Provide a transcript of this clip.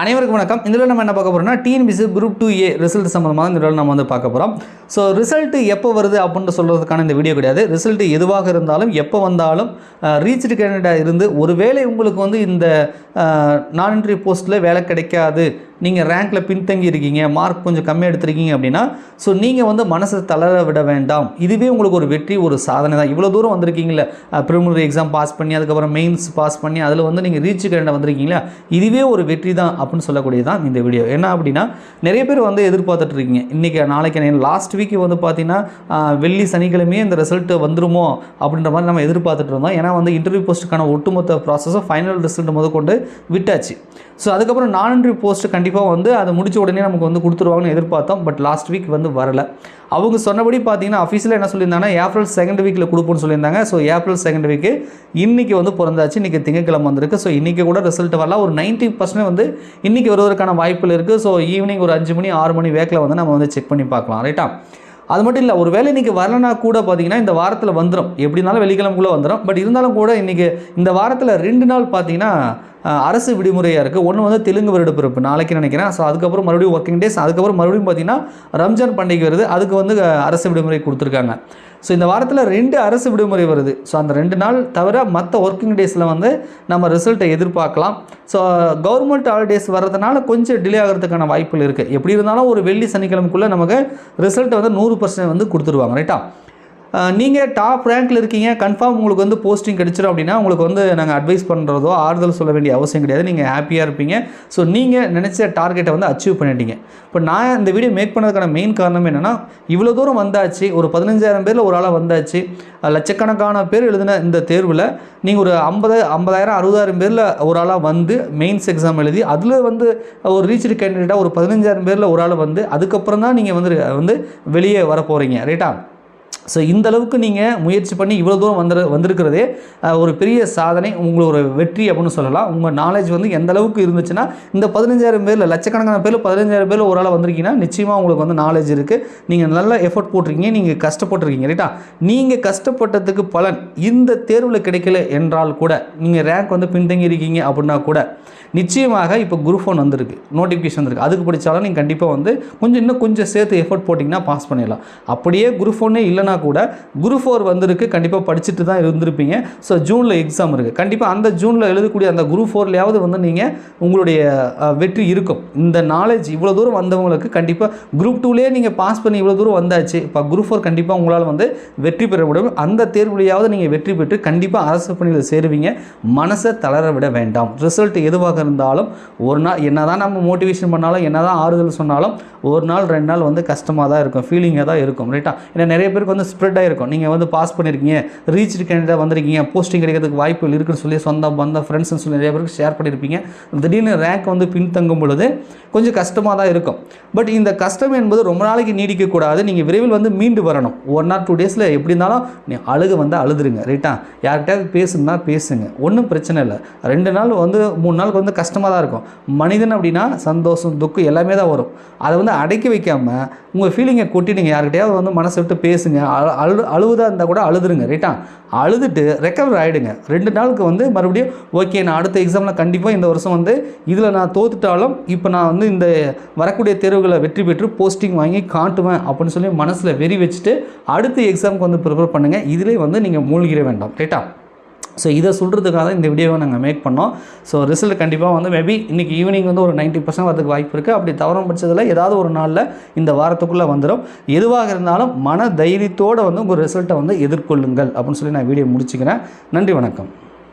அனைவருக்கும் வணக்கம். இதில் நம்ம என்ன பார்க்க போகிறோம்னா TNPSC group two A result சம்மந்தமாக இந்த நம்ம வந்து பார்க்க போகிறோம் ஸோ ரிசல்ட்டு எப்போ வருது அப்படின்னு சொல்கிறதுக்கான இந்த வீடியோ கிடையாது. ரிசல்ட் எதுவாக இருந்தாலும் எப்போ வந்தாலும் ரீச்டு கேண்டிடேட் இருந்து ஒருவேளை உங்களுக்கு வந்து இந்த நான் என்ட்ரி போஸ்ட்டில் வேலை கிடைக்காது. நீங்கள் ரேங்க்கில் பின்தங்கி இருக்கீங்க மார்க் கொஞ்சம் கம்மியாக எடுத்திருக்கீங்க அப்படின்னா ஸோ நீங்கள் வந்து மனசை தளர விட வேண்டாம். இதுவே உங்களுக்கு ஒரு வெற்றி ஒரு சாதனை தான். இவ்வளோ தூரம் வந்திருக்கீங்களே ப்ரிலிமினரி எக்ஸாம் பாஸ் பண்ணி அதுக்கப்புறம் மெயின்ஸ் பாஸ் பண்ணி அதில் வந்து நீங்கள் ரீச் கேண்ட வந்திருக்கீங்களா இதுவே ஒரு வெற்றி தான். அப்படின்னு சொல்லக்கூடியது தான் இந்த வீடியோ என்ன அப்படின்னா நிறைய பேர் வந்து எதிர்பார்த்துட்டு இருக்கீங்க இன்றைக்கி நாளைக்கு லாஸ்ட் வீக் வந்து பார்த்தீங்கன்னா வெள்ளி சனிக்கிழமையே இந்த ரிசல்ட் வந்துருமோ அப்படின்ற மாதிரி நம்ம எதிர்பார்த்துட்டு இருந்தோம் ஏன்னா வந்து இன்டர்வியூ போஸ்ட்டுக்கான ஒட்டுமொத்த ப்ராசஸும் ஃபைனல் ரிசல்ட் முத கொண்டு விட்டாச்சு. ஸோ அதுக்கப்புறம் நான் இன்டர்வியூ போஸ்ட் கண்டிப்பாக வந்து அதை முடிச்ச உடனே நமக்கு வந்து கொடுத்துருவாங்கன்னு எதிர்பார்த்தோம். பட் லாஸ்ட் வீக் வந்து வரல. அவங்க சொன்னபடி பார்த்தீங்கன்னா அஃபீஷியலாக என்ன சொல்லியிருந்தாங்கன்னா ஏப்ரல் செகண்ட் வீக்கில் கொடுப்போம்னு சொல்லியிருந்தாங்க. ஸோ ஏப்ரல் செகண்ட் வீக்கு இன்றைக்கி வந்து பிறந்தாச்சு. இன்றைக்கி திங்கக்கிழமை வந்திருக்கு. ஸோ இன்றைக்கி கூட ரிசல்ட் வரலாம் ஒரு 90% பர்சன்ட் வந்து இன்றைக்கி வருவதற்கான வாய்ப்புகள் இருக்குது ஸோ ஈவினிங் ஒரு அஞ்சு மணி ஆறு மணி வேக்கில் வந்து நம்ம வந்து செக் பண்ணி பார்க்கலாம். ரைட்டா அது மட்டும் இல்லை ஒரு வேலை இன்றைக்கி வரலனா கூட பார்த்தீங்கன்னா இந்த வாரத்தில் வந்துடும் எப்படினாலும் வெள்ளிக்கிழமைக்குள்ளே வந்துடும் பட் இருந்தாலும் கூட இன்றைக்கி இந்த வாரத்தில் ரெண்டு நாள் பார்த்தீங்கன்னா அரசு விடுமுறையாக இருக்குது ஒன்று வந்து தெலுங்கு வருடப்பிறப்பு நாளைக்கு நினைக்கிறேன். ஸோ அதுக்கப்புறம் மறுபடியும் ஒர்க்கிங் டேஸ் அதுக்கப்புறம் மறுபடியும் பார்த்தீங்கன்னா ரம்ஜான் பண்டிகை வருது. அதுக்கு வந்து அரசு விடுமுறை கொடுத்துருக்காங்க. ஸோ இந்த வாரத்தில் ரெண்டு அரசு விடுமுறை வருது. ஸோ அந்த ரெண்டு நாள் தவிர மற்ற ஒர்க்கிங் டேஸில் வந்து நம்ம ரிசல்ட்டை எதிர்பார்க்கலாம். ஸோ கவர்மெண்ட் ஹாலிடேஸ் வர்றதுனால கொஞ்சம் டிலே ஆகிறதுக்கான வாய்ப்புகள் இருக்குது எப்படி இருந்தாலும் ஒரு வெள்ளி சனிக்கிழமைக்குள்ளே நமக்கு ரிசல்ட்டை வந்து நூறு பர்சன்ட் வந்து கொடுத்துருவாங்க. ரைட்டா நீங்கள் டாப் ரேங்க்கில் இருக்கீங்க கன்ஃபார்ம் உங்களுக்கு வந்து போஸ்டிங் கிடைச்சிடும் அப்படின்னா உங்களுக்கு வந்து நாங்கள் அட்வைஸ் பண்ணுறதோ ஆறுதல் சொல்ல வேண்டிய அவசியம் கிடையாது. நீங்கள் ஹாப்பியாக இருப்பீங்க. ஸோ நீங்கள் நினச்ச டார்கெட்டை வந்து அச்சீவ் பண்ணிட்டீங்க. இப்போ நான் இந்த வீடியோ மேக் பண்ணதுக்கான மெயின் காரணம் என்னென்னா இவ்வளோ தூரம் வந்தாச்சு ஒரு பதினஞ்சாயிரம் பேரில் ஒரு ஆளாக வந்தாச்சு லட்சக்கணக்கான பேர் எழுதின இந்த தேர்வில் நீங்கள் ஒரு ஐம்பது ஐம்பதாயிரம் அறுபதாயிரம் பேரில் ஒரு ஆளாக வந்து மெயின்ஸ் எக்ஸாம் எழுதி அதில் வந்து ஒரு ரீச் கேண்டிடேட்டாக ஒரு பதினஞ்சாயிரம் பேரில் ஒரு ஆள் வந்து அதுக்கப்புறம் தான் நீங்கள் வந்து வந்து வெளியே வர போகிறீங்க ரைட்டா ஸோ இந்த அளவுக்கு நீங்கள் முயற்சி பண்ணி இவ்வளோ தூரம் வந்து வந்திருக்கிறதே ஒரு பெரிய சாதனை உங்களுக்கு ஒரு வெற்றி அப்படின்னு சொல்லலாம். உங்கள் நாலேஜ் வந்து எந்த அளவுக்கு இருந்துச்சுன்னா இந்த பதினஞ்சாயிரம் பேரில் லட்சக்கணக்கான பேரில் பதினஞ்சாயிரம் பேரில் ஒரு ஆள் வந்திருக்கீங்கன்னா நிச்சயமாக உங்களுக்கு வந்து நாலேஜ் இருக்குது நீங்கள் நல்ல எஃபோர்ட் போட்டிருக்கீங்க நீங்கள் கஷ்டப்பட்டிருக்கீங்க ரைட்டா நீங்கள் கஷ்டப்பட்டதுக்கு பலன் இந்த தேர்வில் கிடைக்கல என்றால் கூட நீங்கள் ரேங்க் வந்து பின்தங்கி இருக்கீங்க அப்படின்னா கூட நிச்சயமாக இப்போ குரூப் ஒன் வந்திருக்கு நோட்டிஃபிகேஷன் வந்திருக்கு. அதுக்கு படித்தாலும் நீங்கள் கண்டிப்பாக வந்து கொஞ்சம் இன்னும் கொஞ்சம் சேர்த்து எஃபோர்ட் போட்டிங்கன்னா பாஸ் பண்ணிடலாம். அப்படியே குரூப் ஒன்னே இல்லைனா கூட குரூப் ஃபோர் வந்திருக்கு கண்டிப்பாக படிச்சுட்டு தான் இருந்திருப்பீங்க. ஸோ ஜூனில் எக்ஸாம் இருக்குது கண்டிப்பாக அந்த ஜூனில் எழுதக்கூடிய அந்த குரூப் ஃபோர்லையாவது வந்து நீங்கள் உங்களுடைய வெற்றி இருக்கும். இந்த நாலேஜ் இவ்வளோ தூரம் வந்தவங்களுக்கு கண்டிப்பாக குரூப் டூலேயே நீங்கள் பாஸ் பண்ணி இவ்வளோ தூரம் வந்தாச்சு. இப்போ குரூப் ஃபோர் கண்டிப்பாக உங்களால் வந்து வெற்றி பெற முடியும். அந்த தேர்வுலையாவது நீங்கள் வெற்றி பெற்று கண்டிப்பாக அரசு பணியில் சேருவீங்க. மனசை தளர விட வேண்டாம். ரிசல்ட் எதுவாக இருந்தாலும் ஒரு நாள் என்ன தான் நம்ம மோட்டிவேஷன் பண்ணாலும் என்ன தான் ஆறுதல் சொன்னாலும் ஒரு நாள் ரெண்டு நாள் வந்து கஷ்டமாக தான் இருக்கும் ஃபீலிங்காக தான் இருக்கும் ரைட்டா ஏன்னா நிறைய பேருக்கு வந்து ஸ்ப்ரெட் ஆகிருக்கும் நீங்கள் வந்து பாஸ் பண்ணியிருக்கீங்க ரீச் கேண்டிடேட் வந்திருக்கீங்க போஸ்டிங் கிடைக்கிறதுக்கு வாய்ப்புகள் இருக்குன்னு சொல்லி சொந்த பந்த ஃப்ரெண்ட்ஸ்னு சொல்லி நிறைய பேருக்கு ஷேர் பண்ணியிருப்பீங்க திடீர்னு ரேங்க் வந்து பின்தங்கும் பொழுது கொஞ்சம் கஷ்டமாக தான் இருக்கும். பட் இந்த கஷ்டம் என்பது ரொம்ப நாளைக்கு நீடிக்கக்கூடாது. நீங்கள் விரைவில் வந்து மீண்டு வரணும். ஒன் ஆர் டூ டேஸில் எப்படி இருந்தாலும் நீ அழுக வந்து அழுதுருங்க ரைட்டா யார்கிட்டயாவது பேசுனா பேசுங்க. ஒன்றும் பிரச்சனை இல்லை. ரெண்டு நாள் வந்து மூணு நாளுக்கு வந்து கஷ்டமாக தான் இருக்கும். மனிதன் அப்படின்னா சந்தோஷம் துக்கம் எல்லாமே தான் வரும். அதை வந்து அடக்கி வைக்காமல் உங்கள் ஃபீலிங்கை கொட்டி நீங்கள் யார்கிட்டயாவது வந்து மனசை விட்டு பேசுங்க. அழு அழு அழுவுதாக இருந்தால் கூட அழுதுருங்க ரைட்டா அழுதுட்டு ரெக்கவர் ஆகிடுங்க ரெண்டு நாளுக்கு வந்து மறுபடியும் ஓகே நான் அடுத்த எக்ஸாமில் கண்டிப்பாக இந்த வருஷம் வந்து இதில் நான் தோத்துட்டாலும் இப்போ நான் வந்து இந்த வரக்கூடிய தேர்வுகளை வெற்றி பெற்று போஸ்டிங் வாங்கி காட்டுவேன் அப்படின்னு சொல்லி மனசில் வெறி வச்சுட்டு அடுத்த எக்ஸாமுக்கு வந்து ப்ரிப்பேர் பண்ணுங்கள் இதிலே வந்து நீங்கள் மூழ்கிட வேண்டாம் ரைட்டா ஸோ இதை சொல்கிறதுக்காக தான் இந்த வீடியோவை நாங்கள் மேக் பண்ணோம். ஸோ ரிசல்ட் கண்டிப்பாக வந்து மேபி இன்றைக்கி ஈவினிங் வந்து ஒரு 90% பர்சன்ட் வரதுக்கு வாய்ப்பு இருக்குது அப்படி தவறும் பட்சத்தில் ஏதாவது ஒரு நாளில் இந்த வாரத்துக்குள்ளே வந்துடும் எதுவாக இருந்தாலும் மன தைரியத்தோடு வந்து உங்கள் ரிசல்ட்டை வந்து எதிர்கொள்ளுங்கள் அப்படின்னு சொல்லி நான் வீடியோ முடிச்சுக்கிறேன். நன்றி வணக்கம்.